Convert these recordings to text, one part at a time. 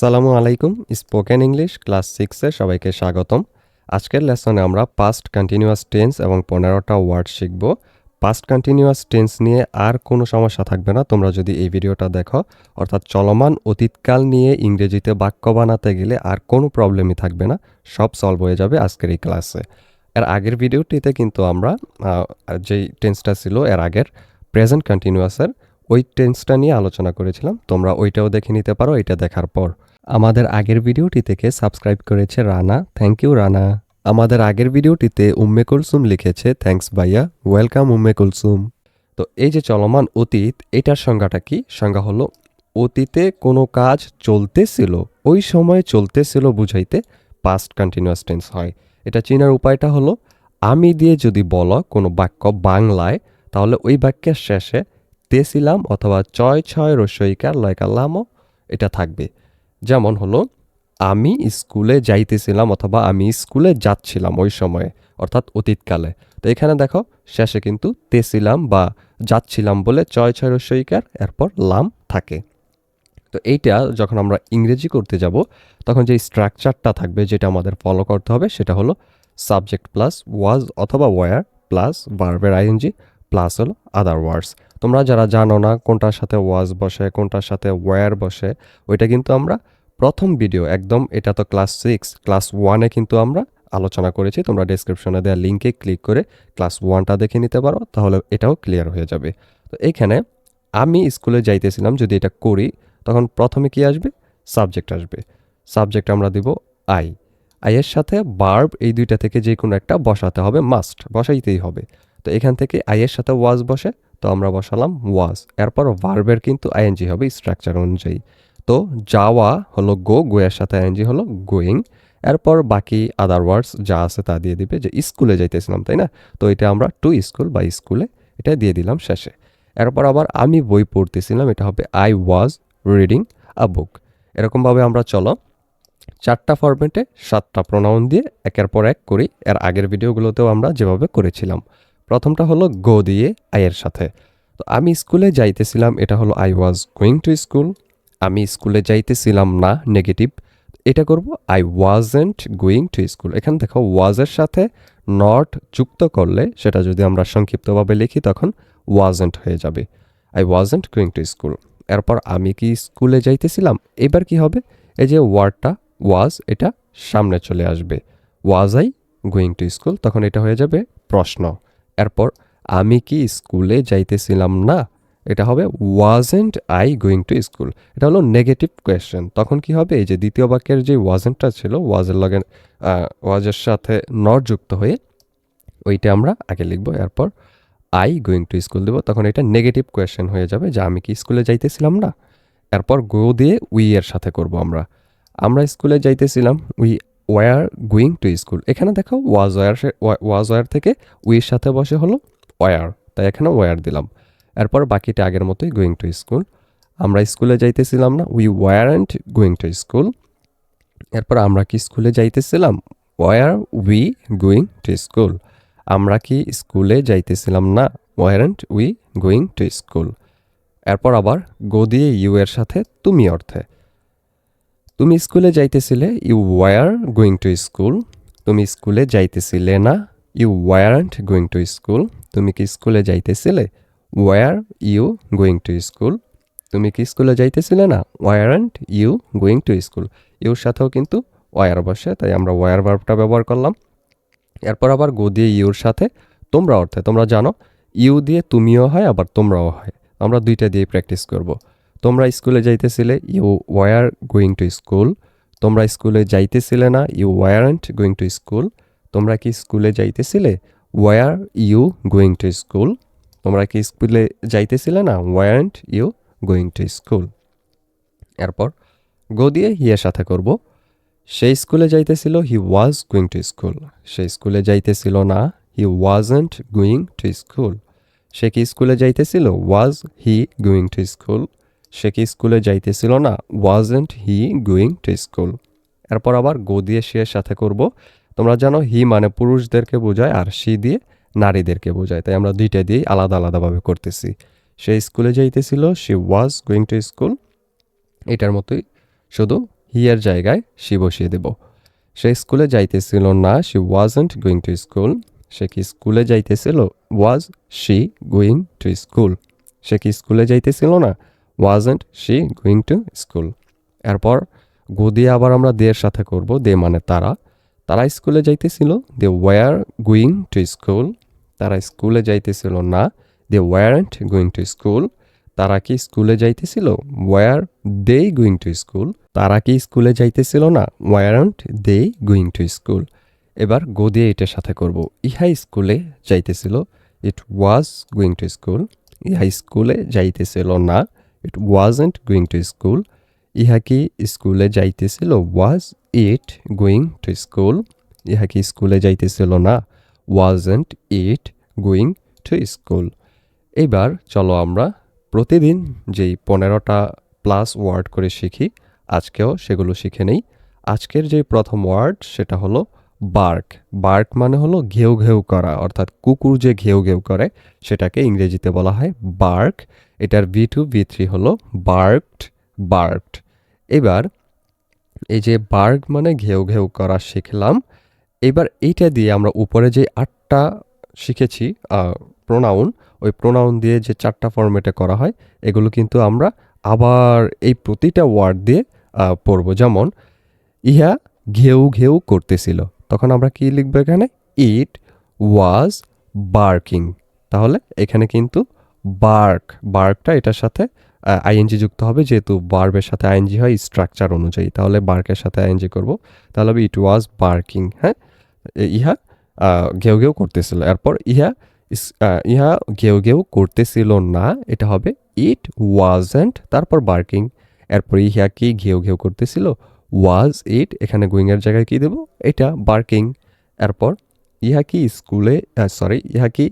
আসসালামু আলাইকুম, spoken English, class সিক্সে সবাইকে স্বাগতম। আজকের লেসনে আমরা পাস্ট কন্টিনিউয়াস টেন্স এবং পনেরোটা ওয়ার্ড শিখব। পাস্ট কন্টিনিউয়াস টেন্স নিয়ে আর কোনো সমস্যা থাকবে না, তোমরা যদি এই ভিডিওটা দেখো, অর্থাৎ চলমান অতীতকাল নিয়ে ইংরেজিতে বাক্য বানাতে গেলে আর কোনো প্রবলেমই থাকবে না, সব সলভ হয়ে যাবে আজকের এই ক্লাসে এর আগের ভিডিওটিতে কিন্তু আমরা যেই টেন্সটা ছিল এর আগের প্রেজেন্ট কন্টিনিউয়াসের ওই টেন্সটা নিয়ে আলোচনা করেছিলাম, তোমরা ওইটাও দেখে নিতে পারো, এটা দেখার পর। আমাদের আগের ভিডিওটি থেকে সাবস্ক্রাইব করেছে রানা। Thank you Rana. আমাদের আগের ভিডিওটিতে উম্মে কুলসুম লিখেছে থ্যাঙ্কস ভাইয়া। ওয়েলকাম উম্মে কুলসুম। তো এই যে চলমান অতীত, এটার সংজ্ঞাটা কি? সংজ্ঞা হলো, অতীতে কোনো কাজ চলতেছিল, ওই সময় চলতেছিল বুঝাইতে পাস্ট কন্টিনিউয়াস টেন্স হয়। এটা চেনার উপায়টা হলো, আমি দিয়ে যদি বলো কোনো বাক্য বাংলায়, তাহলে ওই বাক্যের শেষে তেছিলাম অথবা ছয় ছয় রস্যইকার লয়কাল্লামও এটা থাকবে। যেমন হলো, আমি স্কুলে যাইতেছিলাম অথবা আমি স্কুলে যাচ্ছিলাম ওই সময়ে, অর্থাৎ অতীতকালে। তো এখানে দেখো, শেষে কিন্তু তেছিলাম বা যাচ্ছিলাম বলে ছয় ছয় রস্যইকার এরপর লাম থাকে। তো এইটা যখন আমরা ইংরেজি করতে যাব, তখন যে স্ট্রাকচারটা থাকবে যেটা আমাদের ফলো করতে হবে, সেটা হলো সাবজেক্ট প্লাস ওয়াজ অথবা ওয়ার প্লাস ভার্বের আইএনজি প্লাস হলো আদার ওয়ার্ডস তোমরা যারা জানো না কোনটার সাথে ওয়াজ বসে, কোনটার সাথে ওয়ার বসে, ওইটা কিন্তু আমরা প্রথম ভিডিও একদম এটা তো ক্লাস সিক্স ক্লাস ওয়ানে কিন্তু আমরা আলোচনা করেছি। তোমরা ডেসক্রিপশনে দেওয়া লিঙ্কে ক্লিক করে ক্লাস ওয়ানটা দেখে নিতে পারো, তাহলে এটাও ক্লিয়ার হয়ে যাবে। তো এইখানে আমি স্কুলে যাইতেছিলাম, যদি এটা করি, তখন প্রথমে কি আসবে? সাবজেক্ট আসবে। সাবজেক্ট আমরা দিব আই আইয়ের সাথে বার্ব এই দুইটা থেকে যে কোনো একটা বসাতে হবে মাস্ট বসাইতেই হবে। তো এখান থেকে আইয়ের সাথে ওয়াজ বসে তো আমরা বসালাম ওয়াজ এরপর ভার্বের কিন্তু আইএনজি হবে স্ট্রাকচার অনুযায়ী। তো যাওয়া হলো গো গোয়ের সাথে আইএনজি হলো গোয়িং এরপর বাকি আদার ওয়ার্ডস যা আছে তা দিয়ে দিবে যে স্কুলে যাইতেছিলাম, তাই না? তো এটা আমরা টু স্কুল বা স্কুলে এটা দিয়ে দিলাম শেষে। এরপর আবার আমি বই পড়তেছিলাম, এটা হবে আই ওয়াজ রিডিং আ বুক এরকমভাবে আমরা চলো। চারটা ফরম্যাটে সাতটা প্রোনাউন দিয়ে একের পর এক করি। এর আগের ভিডিওগুলোতেও আমরা যেভাবে করেছিলাম। প্রথমটা হলো গো দিয়ে আইয়ের সাথে। তো আমি স্কুলে যাইতেছিলাম, এটা হলো I was going to school আমি স্কুলে যাইতেছিলাম না নেগেটিভ এটা করব I was wasn't going to school এখানে দেখো ওয়াজের সাথে নট যুক্ত করলে, সেটা যদি আমরা সংক্ষিপ্তভাবে লিখি, তখন ওয়াজেন্ট হয়ে যাবে। I wasn't going to school এরপর আমি কি স্কুলে যাইতেছিলাম? এবার কি হবে? এই যে ওয়ার্ডটা ওয়াজ এটা সামনে চলে আসবে। Was I going to school তখন এটা হয়ে যাবে প্রশ্ন। এরপর আমি কি স্কুলে যাইতেছিলাম না? এটা হবে wasn't I going to school এটা হলো নেগেটিভ কোয়েশ্চেন তখন কি হবে? এই যে দ্বিতীয় বাক্যের যে ওয়াজেন্টটা ছিল ওয়াজের লগে ওয়াজের সাথে নট যুক্ত হয়ে ওইটা আমরা আগে লিখব। এরপর আই গোয়িং টু স্কুল দেবো। তখন এটা নেগেটিভ কোয়েশ্চেন হয়ে যাবে যে আমি কি স্কুলে যাইতেছিলাম না? এরপর গো দিয়ে উই এর সাথে করব আমরা। আমরা স্কুলে যাইতেছিলাম we were going to school এখানে দেখো ওয়াজ ওয়ার ওয়াজ ওয়ার থেকে উইয়ের সাথে বসে হলো ওয়ার তাই এখানে ওয়ার দিলাম। এরপর বাকিটা আগের মতোই গোয়িং টু স্কুল আমরা স্কুলে যাইতেছিলাম না we weren't going to school এরপর আমরা কি স্কুলে যাইতেছিলাম? Were we going to school আমরা কি স্কুলে যাইতেছিলাম না? Weren't we going to school এরপর আবার গো দিয়ে ইউ এর সাথে তুমি অর্থে। তুমি স্কুলে যাইতেছিলে you were going to school তুমি স্কুলে যাইতেছিলে না you weren't going to school তুমি কি স্কুলে যাইতেছিলে? Were you going to school তুমি কি স্কুলে যাইতেছিলে না? Weren't you going to school your সাথেও কিন্তু ওয়ার বসে, তাই আমরা ওয়ার ভার্বটা ব্যবহার করলাম। এরপর আবার গো দিয়ে ইউর সাথে, তোমরা অর্থে, তোমরা জানো ইউ দিয়ে তুমিও হয়, আবার তোমরাও হয়। আমরা দুইটা দিয়ে প্র্যাকটিস করব। তোমরা স্কুলে যাইতেছিলে you were going to school তোমরা স্কুলে যাইতেছিলে না you weren't going to school তোমরা কি স্কুলে যাইতেছিলে? Were you going to school তোমরা কি স্কুলে যাইতেছিলে না weren't you going to school এরপর গো দিয়ে হিয়ের সাথে করব। সেই স্কুলে যাইতেছিল he was going to school সেই স্কুলে যাইতেছিল না he wasn't going to school সে কি স্কুলে যাইতেছিল was he going to school সে কি স্কুলে যাইতেছিল না? Wasn't he going to school এরপর আবার গো দিয়ে শিয়ের সাথে করব। তোমরা জানো হি মানে পুরুষদেরকে বোঝায় আর সি দিয়ে নারীদেরকে বোঝায়। তাই আমরা দুইটা দিয়েই আলাদা আলাদাভাবে করতেছি। সে স্কুলে যাইতেছিল সে ওয়াজ গোয়িং টু স্কুল এটার মতোই শুধু হি হিয়ার জায়গায় শি বসিয়ে দেব। সে স্কুলে যাইতেছিল না she wasn't going to school সে কি স্কুলে যাইতেছিল? Was she going to school সে কি স্কুলে যাইতেছিল না? Wasn't she going to school এরপর গো দিয়ে আবার আমরা দের সাথে করব। দে মানে তারা। তারা স্কুলে যাইতেছিল? They were going to school তারা স্কুলে যাইতেছিল না। They weren't going to school তারা কি স্কুলে যাইতেছিল? Were they going to school তারা কি স্কুলে যাইতেছিল না? Weren't they going to school এবার গো দিয়ে এটার সাথে করব। ইহা স্কুলে যাইতেছিল? It was going to school ইহা স্কুলে যাইতেছিল না। It wasn't going to school ইহা কি স্কুলে যাইতেছিল was it going to school ইহা কি স্কুলে যাইতেছিল না wasn't it going to school এবার চলো আমরা প্রতিদিন যেই পনেরোটা প্লাস ওয়ার্ড করে শিখি, আজকেও সেগুলো শিখে নেই। আজকের যে প্রথম ওয়ার্ড সেটা হলো বার্ক বার্ক মানে হলো ঘেউ ঘেউ করা, অর্থাৎ কুকুর যে ঘেউ ঘেউ করে, সেটাকে ইংরেজিতে বলা হয় বার্ক এটার ভি টু ভি থ্রি হলো বার্কড বার্কড এবার এই যে বার্গ মানে ঘেউ ঘেউ করা শিখলাম। এবার এইটা দিয়ে আমরা উপরে যে আটটা শিখেছি প্রোনাউন ওই প্রোনাউন দিয়ে যে চারটা ফরম্যাটে করা হয়, এগুলো কিন্তু আমরা আবার এই প্রতিটা ওয়ার্ড দিয়ে পড়ব। যেমন, ইহা ঘেউ ঘেউ করতেছিল। তখন আমরা কি লিখব এখানে? ইট ওয়াজ বার্কিং তাহলে এখানে কিন্তু বার্ক বার্কটা এটার সাথে আইএনজি যুক্ত হবে, যেহেতু বার্বের সাথে আইএনজি হয় স্ট্রাকচার অনুযায়ী। তাহলে বার্কের সাথে আইএনজি করব। তাহলে হবে ইট ওয়াজ বার্কিং হ্যাঁ? ইহা ঘেউ ঘেউ করতেছিল। এরপর ইহা ইহা ঘেউ ঘেউ করতেছিল না, এটা হবে ইট ওয়াজেন্ট তারপর বার্কিং এরপর ইহা কি ঘেউ ঘেউ করতেছিল? ওয়াজ ইট এখানে গোয়িংয়ের জায়গায় কি দেব? এটা বার্কিং এরপর ইহা কি স্কুলে সরি ইহা কি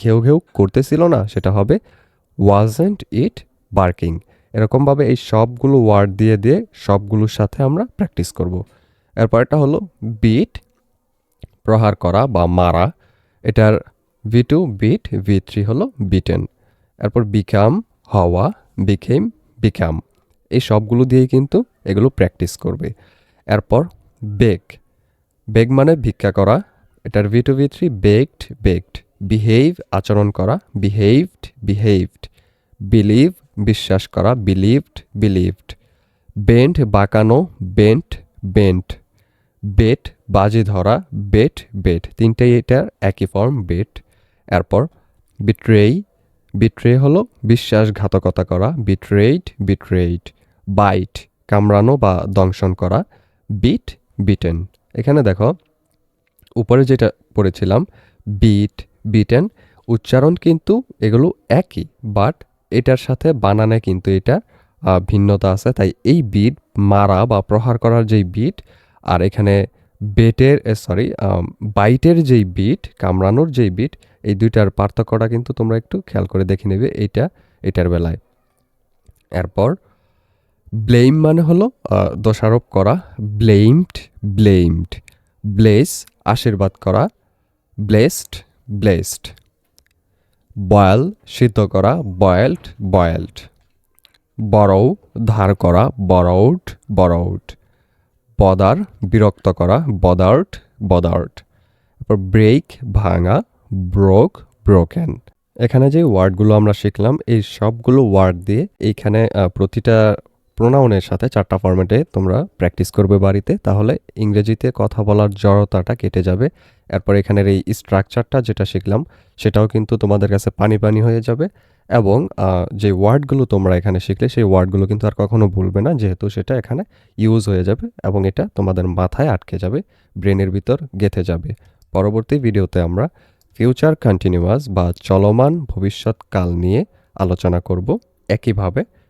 ঘেউ ঘেউ করতেছিল না, সেটা হবে ওয়াজেন্ট ইট বার্কিং এরকমভাবে এই সবগুলো ওয়ার্ড দিয়ে দিয়ে সবগুলোর সাথে আমরা প্র্যাকটিস করব। এরপর এটা হলো বিট প্রহার করা বা মারা। এটার V two beat V three হলো বিটেন এরপর বিকাম হওয়া বিকেম বিকাম এই সবগুলো দিয়েই কিন্তু এগুলো প্র্যাকটিস করবে। এরপর বেক বেগ মানে ভিক্ষা করা। এটার V two V three begged begged behave আচরণ করা বিহেভড বিহেভড বিলিভ বিশ্বাস করা বিলিভড বিলিভড বেন্ট বাঁকানো বেন্ট বেন্ট বেট বাজি ধরা বেট বেট তিনটেই এটার একই ফর্ম বেট এরপর বিট্রেই বিট্রে হলো বিশ্বাসঘাতকতা করা বিট্রেইড বিট্রেইড বাইট কামড়ানো বা দংশন করা বিট বিটেন এখানে দেখো, উপরে যেটা পড়েছিলাম বিট বিটেন উচ্চারণ কিন্তু এগুলো একই বাট এটার সাথে বানানে কিন্তু এটা ভিন্নতা আছে। তাই এই বিট মারা বা প্রহার করার যেই বিট আর এখানে বেটের সরি বাইটের যেই বিট কামড়ানোর যেই বিট এই দুইটার পার্থক্যটা কিন্তু তোমরা একটু খেয়াল করে দেখে নেবে এইটা এটার বেলায়। এরপর ব্লেম মানে হলো দোষারোপ করা ব্লেমড ব্লেমড ব্লেস আশীর্বাদ করা ব্লেসড ব্লেসড বয়াল সিদ্ধ করা বয়েলড বয়েলড বরৌ ধার করা বরৌড বরৌড বদার বিরক্ত করা বদার্ট বদার্ট তারপর ব্রেক ভাঙা ব্রোক ব্রোকেন এখানে যে ওয়ার্ডগুলো আমরা শিখলাম, এই সবগুলো ওয়ার্ড দিয়ে এইখানে প্রতিটা প্রোনাউনের সাথে চারটা ফরম্যাটে তোমরা প্র্যাকটিস করবে বাড়িতে, তাহলে ইংরেজিতে কথা বলার জড়তাটা কেটে যাবে। এরপর এখানের এই স্ট্রাকচারটা যেটা শিখলাম, সেটাও কিন্তু তোমাদের কাছে পানি পানি হয়ে যাবে এবং যে ওয়ার্ডগুলো তোমরা এখানে শিখলে, সেই ওয়ার্ডগুলো কিন্তু আর কখনো ভুলবে না, যেহেতু সেটা এখানে ইউজ হয়ে যাবে এবং এটা তোমাদের মাথায় আটকে যাবে ব্রেনের ভিতর গেঁথে যাবে। পরবর্তী ভিডিওতে আমরা ফিউচার কন্টিনিউয়াস বা চলমান ভবিষ্যৎকাল নিয়ে আলোচনা করব। একইভাবে